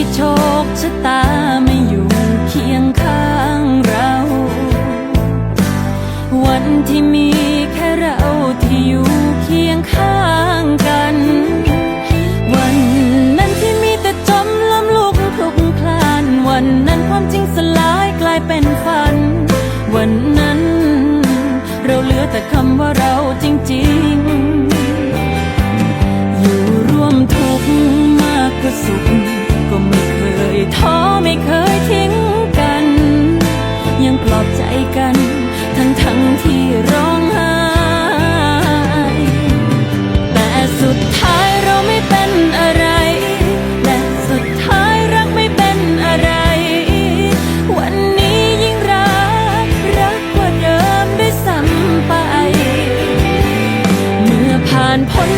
ที่โชคชะตาไม่อยู่เคียงข้างเรา วันที่มีแค่เราที่อยู่เคียงข้างกัน วันนั้นที่มีแต่จมลำลุกพลุกพลาน วันนั้นความจริงสลายกลายเป็นฝัน วันนั้น เราเหลือแต่คำว่าเราจริง ๆ อยู่ร่วมทุกข์มากกว่าสุขานพ้น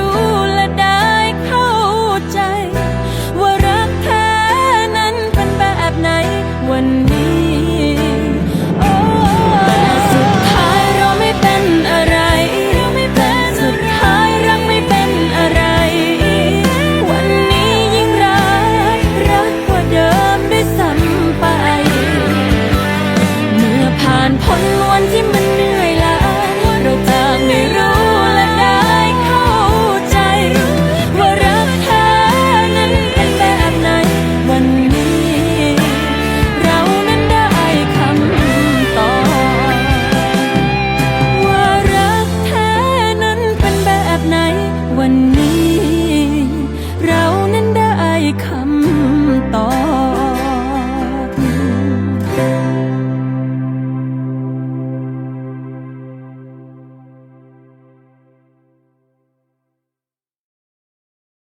้ ผลล้วนที่มัน